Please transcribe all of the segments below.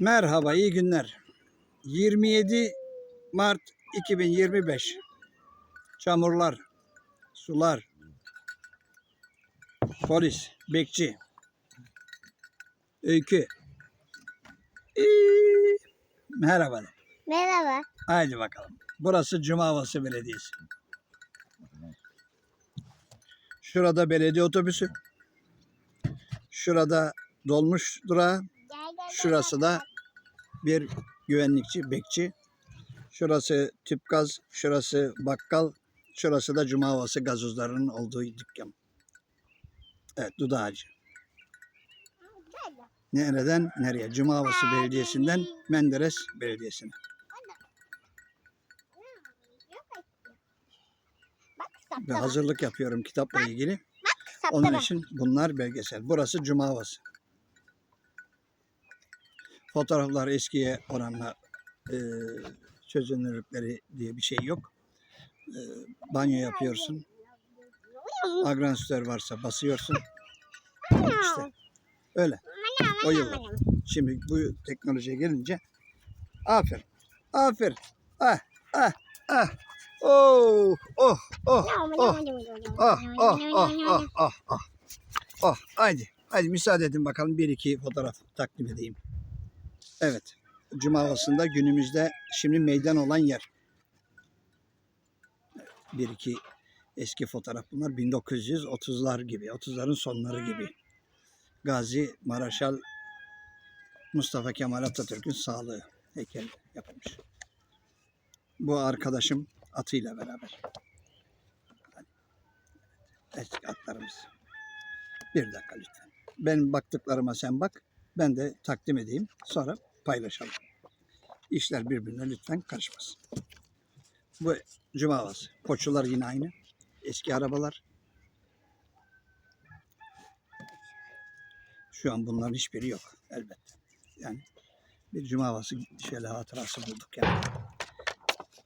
Merhaba, iyi günler. 27 Mart 2025. Çamurlar, sular, polis, bekçi, öykü. İyi. Merhaba. de. Merhaba. Haydi bakalım. Burası Cuma Havası Belediyesi. Şurada belediye otobüsü. Şurada dolmuş durağı. Şurası da bir güvenlikçi, bekçi. Şurası tüp gaz, şurası bakkal, şurası da Cuma Havası gazozlarının olduğu dükkan. Evet, Dudağacı. Nereden nereye? Cuma Havası Belediyesi'nden Menderes Belediyesi'ne. Ve hazırlık yapıyorum kitapla ilgili. Onun için bunlar belgesel. Burası Cuma Havası. Fotoğraflar eskiye oranla e, çözünürlükleri diye bir şey yok. E, banyo yapıyorsun. Agransitör varsa basıyorsun. İşte öyle. O yıllar. Şimdi bu teknolojiye gelince aferin. Aferin. Ah ah ah. Oh oh oh. oh. Ah ah ah ah ah. Ah haydi. Haydi müsaade edin bakalım bir iki fotoğraf takdim edeyim. Evet. Cuma havasında günümüzde şimdi meydan olan yer. Bir iki eski fotoğraf bunlar 1930'lar gibi, 30'ların sonları gibi. Gazi Maraşal Mustafa Kemal Atatürk'ün sağlığı heykeli yapılmış. Bu arkadaşım atıyla beraber. Eski atlarımız. Bir dakika lütfen. Benim baktıklarıma sen bak. Ben de takdim edeyim. Sonra paylaşalım. İşler birbirine lütfen karışmasın. Bu cuma havası. Koçular yine aynı. Eski arabalar. Şu an bunların hiçbiri yok elbette. Yani bir cuma havası şöyle hatırası bulduk yani.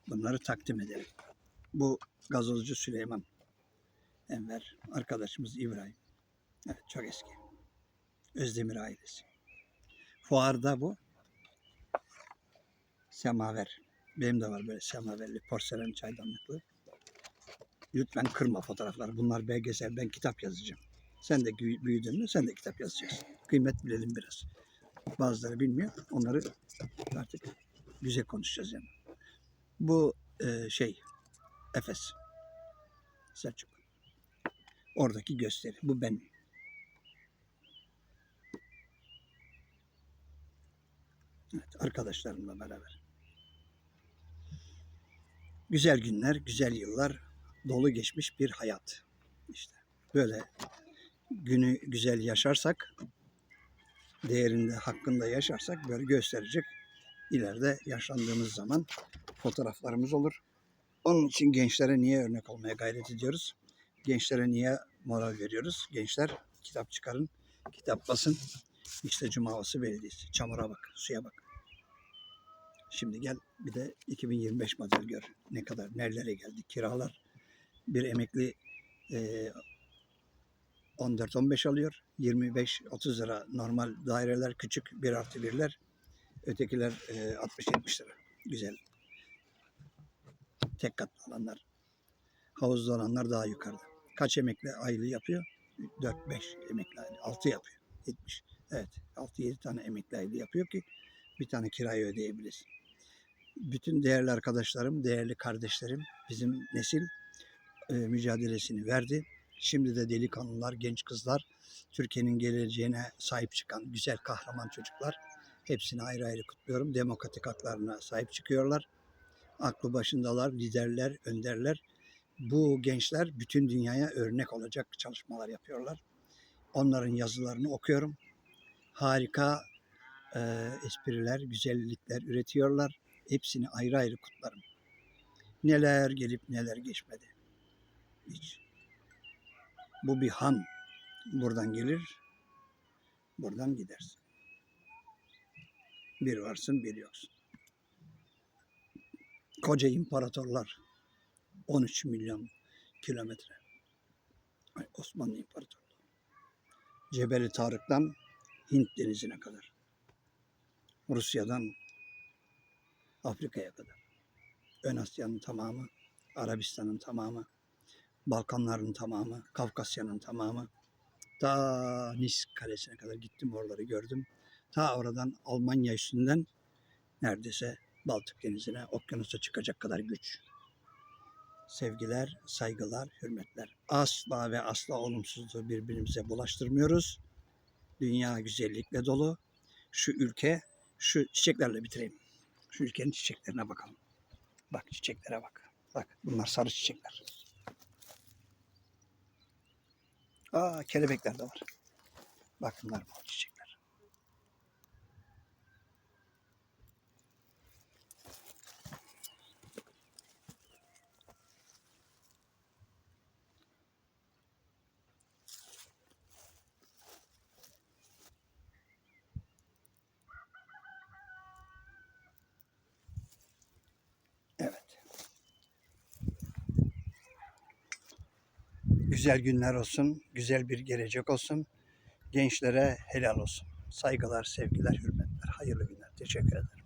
Bunları takdim edelim. Bu gazozcu Süleyman. Enver arkadaşımız İbrahim. Evet çok eski. Özdemir ailesi. Fuarda bu. Semaver. Benim de var böyle semaverli porselen çaydanlıklı. Lütfen kırma fotoğrafları. Bunlar belgesel. Ben kitap yazacağım. Sen de büyü- büyüdün mü sen de kitap yazacaksın. Kıymet bilelim biraz. Bazıları bilmiyor. Onları artık güzel konuşacağız yani. Bu e, şey Efes. Selçuk. Oradaki gösteri. Bu ben. Evet, arkadaşlarımla beraber. Güzel günler, güzel yıllar, dolu geçmiş bir hayat. İşte böyle günü güzel yaşarsak, değerinde, hakkında yaşarsak böyle gösterecek. İleride yaşlandığımız zaman fotoğraflarımız olur. Onun için gençlere niye örnek olmaya gayret ediyoruz? Gençlere niye moral veriyoruz? Gençler kitap çıkarın, kitap basın. İşte Cuma Havası Belediyesi. Çamura bak, suya bak. Şimdi gel bir de 2025 model gör. Ne kadar, nerelere geldi. Kiralar. Bir emekli e, 14-15 alıyor. 25-30 lira normal daireler küçük bir artı birler. Ötekiler e, 60-70 lira. Güzel. Tek katlı olanlar. Havuzlu olanlar daha yukarıda. Kaç emekli aylığı yapıyor? 4-5 emekli aylığı. 6 yapıyor. 70. Evet. 6-7 tane emekli aylığı yapıyor ki bir tane kirayı ödeyebilirsin. Bütün değerli arkadaşlarım, değerli kardeşlerim, bizim nesil e, mücadelesini verdi. Şimdi de delikanlılar, genç kızlar, Türkiye'nin geleceğine sahip çıkan güzel kahraman çocuklar. Hepsini ayrı ayrı kutluyorum. Demokratik haklarına sahip çıkıyorlar. Aklı başındalar, liderler, önderler. Bu gençler bütün dünyaya örnek olacak çalışmalar yapıyorlar. Onların yazılarını okuyorum. Harika e, espriler, güzellikler üretiyorlar. Hepsini ayrı ayrı kutlarım. Neler gelip neler geçmedi. Hiç. Bu bir han. Buradan gelir, buradan gidersin. Bir varsın, bir yoksun. Koca imparatorlar. 13 milyon kilometre. Osmanlı İmparatorluğu. Cebeli Tarık'tan Hint denizine kadar. Rusya'dan Afrika'ya kadar. Ön Asya'nın tamamı, Arabistan'ın tamamı, Balkanların tamamı, Kafkasya'nın tamamı. Ta Nis Kalesi'ne kadar gittim oraları gördüm. Ta oradan Almanya üstünden neredeyse Baltık Denizi'ne, okyanusa çıkacak kadar güç. Sevgiler, saygılar, hürmetler. Asla ve asla olumsuzluğu birbirimize bulaştırmıyoruz. Dünya güzellikle dolu. Şu ülke, şu çiçeklerle bitireyim. Şu ülkenin çiçeklerine bakalım. Bak çiçeklere bak. Bak bunlar sarı çiçekler. Aa kelebekler de var. Bak bunlar mor çiçekler. Evet. Güzel günler olsun, güzel bir gelecek olsun. Gençlere helal olsun. Saygılar, sevgiler, hürmetler. Hayırlı günler. Teşekkür ederim.